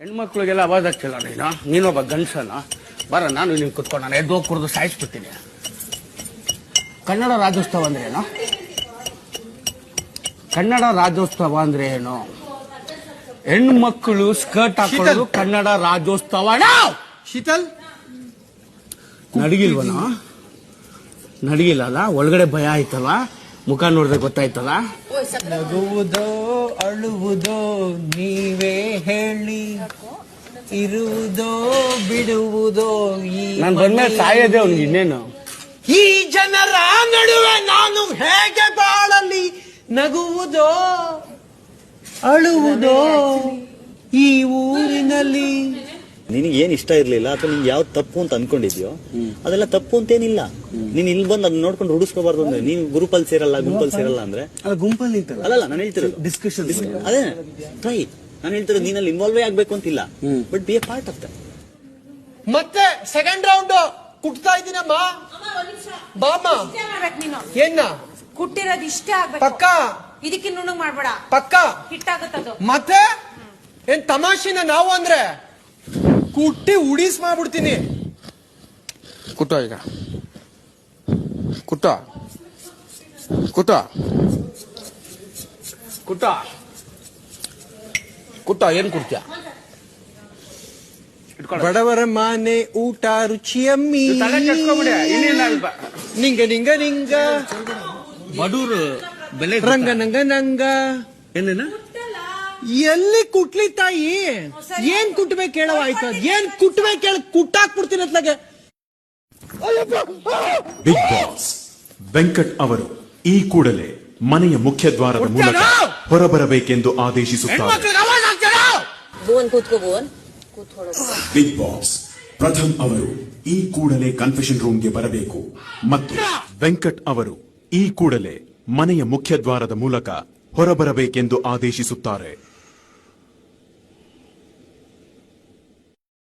ಹೆಣ್ಮಕ್ಳಿಗೆಲ್ಲ ಅವಾಜ್ ಹಾಕ್ತಿಲ್ಲ ನೀನು? ನೀನೊಬ್ಬ ಗಂಡಸನ? ಬರ ನಾನು ನೀನು ಕುತ್ಕೊಂಡು ನಾನು ಎದ್ದು ಹೋಗಿ ಕುಡಿದು ಸಾಯಿಸ್ಬಿಡ್ತೀನಿ. ಕನ್ನಡ ರಾಜ್ಯೋತ್ಸವ ಅಂದ್ರೆ ಏನು? ಕನ್ನಡ ರಾಜ್ಯೋತ್ಸವ ಅಂದ್ರೆ ಏನು? ಹೆಣ್ಮಕ್ಳು ಸ್ಕರ್ಟ್ ಹಾಕೊಳ್ಳೋದು ಕನ್ನಡ ರಾಜ್ಯೋತ್ಸವ ಶೀತಲ್? ನಡಗಿಲ್ವನ? ನಡಗಿಲ್ಲ ಒಳಗಡೆ ಭಯ ಆಯ್ತಲ್ಲ? ಮುಖ ನೋಡಿದ್ರೆ ಗೊತ್ತಾಯ್ತಲ್ಲ? ನಗುವುದೋ ಅಳುವುದೋ ನೀವೇ ಹೇಳಿ. ಇರುವುದೋ ಬಿಡುವುದೋ ಈ ನಾನು ಬಂದ್ಮೇಲೆ ಸಾಯೋದೆ ಅವ್ನಿಗೆ ಇನ್ನೇನು? ಈ ಜನರ ನಡುವೆ ನಾನು ಹೇಗೆ ಬಾಳಲಿ? ನಗುವುದೋ ಅಳುವುದೋ ಈ ಊರಿನಲ್ಲಿ? ನಿನಗೆ ಏನು ಇಷ್ಟ ಇರಲಿಲ್ಲ ಅಥವಾ ನಿನ್ಗೆ ಯಾವ್ದು ತಪ್ಪು ಅಂತ ಅನ್ಕೊಂಡಿದ್ಯೋ ಅದೆಲ್ಲ ತಪ್ಪು ಅಂತೇನಿಲ್ಲ ನೀನ್ ಇಲ್ಲಿ ಬಂದು ಅದನ್ನ ನೋಡ್ಕೊಂಡು ರೂಢಿಸ್ಕೋಬಾರ್ದು ಅಂದ್ರೆ ನೀನು ಗ್ರೂಪಲ್ಲಿ ಸೇರಲ್ಲ ಗುಂಪಲ್ಲಿ ಸೇರಲ್ಲ ಅಂದ್ರೆ. ಅಲ್ಲ ಗುಂಪಲ್ಲಿ ಅಲ್ಲ ನಾನು ಹೇಳ್ತಿರೋದು. ಡಿಸ್ಕಷನ್ ಅದೇ ಟ್ರೈ ನಾನು ಹೇಳ್ತಿರೋದು ನೀನಲ್ಲಿ ಇನ್ವಾಲ್ವೇ ಆಗ್ಬೇಕು ಅಂತಿಲ್ಲ. But be a part of that ಮತ್ತೆ ಸೆಕೆಂಡ್ ರೌಂಡ್ ಕುಟ್ತಾ ಇದ್ದೀನ ಬಾಮ್ಮ. ನೀನು. ಏನ ಕುಟ್ಟಿರೋದು ಇಷ್ಟೇ ಆಗ್ಬೇಕು. ಪಕ್ಕ? ಇದಕ್ಕೆ ನುಣ್ಣಗ್ ಮಾಡ್ಬೇಡ. ಪಕ್ಕ? ಹಿಟ್ಟಾಗುತ್ತದು ಮತ್ತೆ? ಏನ್ ತಮಾಷೆನ ನಾವು ಅಂದ್ರೆ? ಕುಟ್ಟಿ ಉಡಿಸ್ ಮಾಡ್ಬಿಡ್ತೀನಿ. ಕುಟ ಈಗ. ಕುಟ. ಕುಟ. ಕುಟ. ಕುಟ ಏನ್ ಕುಡ್ತೀಯ? ಬಡವರ ಮಾನೆ ಊಟ ರುಚಿಯಮ್ಮಿ ನಿಂಗ ನಿಂಗ ನಿಂಗ. ಬಡೂರು ಬೆಲೆ ರಂಗ ನಂಗ ನಂಗ. ಏನೇನ? ಎಲ್ಲಿ ಕುಟ್ಲಿ ತಾಯಿ? ಏನ್ ಕುಟ್ಬೇಕು ಹೇಳವ ಆಯ್ತು? ಏನ್ ಕುಟ್ಬೇಕು ಹೇಳ ಕುಟ್ಟಾಕ್ಬಿಡ್ತೀನಿ ಅತ್ಲಾಗೆ. ಬಿಗ್ ಬಾಸ್ ವೆಂಕಟ್ ಅವರು ಈ ಕೂಡಲೇ ಮನೆಯ ಮುಖ್ಯ ದ್ವಾರದ ಮೂಲಕ ಹೊರಬರಬೇಕೆಂದು ಆದೇಶಿಸುತ್ತಾರೆ. ಹೆಣ್ಮಕ್ಳಿಗೆ ಬೋನ್ ಕೂತ್ಕೋ ಬೋನ್ ಕೂತ್ಕೊಳ್ಳೋ ಬಿಗ್ ಬಾಸ್ ಪ್ರಥಮ್ ಅವರು ಈ ಕೂಡಲೇ ಕನ್ಫೆಷನ್ ರೂಮ್ಗೆ ಬರಬೇಕು. ಮತ್ತು ವೆಂಕಟ್ ಅವರು ಈ ಕೂಡಲೇ ಮನೆಯ ಮುಖ್ಯ ದ್ವಾರದ ಮೂಲಕ ಹೊರಬರಬೇಕೆಂದು ಆದೇಶಿಸುತ್ತಾರೆ.